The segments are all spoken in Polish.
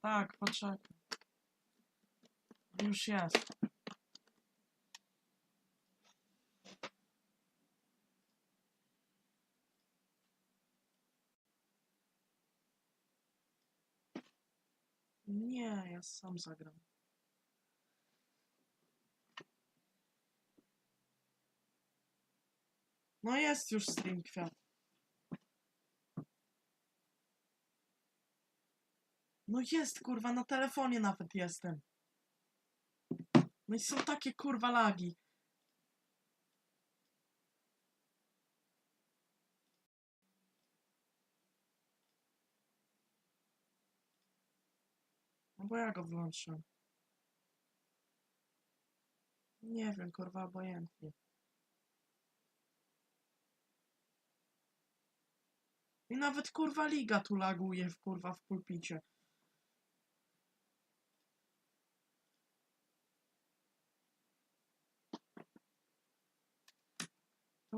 Так, почекай. Ну, сейчас. Не, я сам сыграл. Ну, а я стюж стрим, квят. No jest kurwa, na telefonie nawet jestem. No i są takie kurwa lagi. No bo ja go wyłączyłem. Nie wiem, kurwa, obojętnie. I nawet kurwa liga tu laguje w kurwa w pulpicie.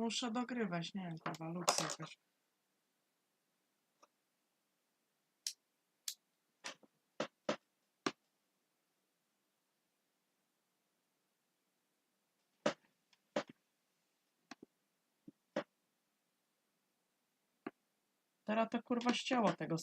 Muszę dogrywać, nie wiem, kurwa, luksa jakaś. Teraz to kurwa ścięło tego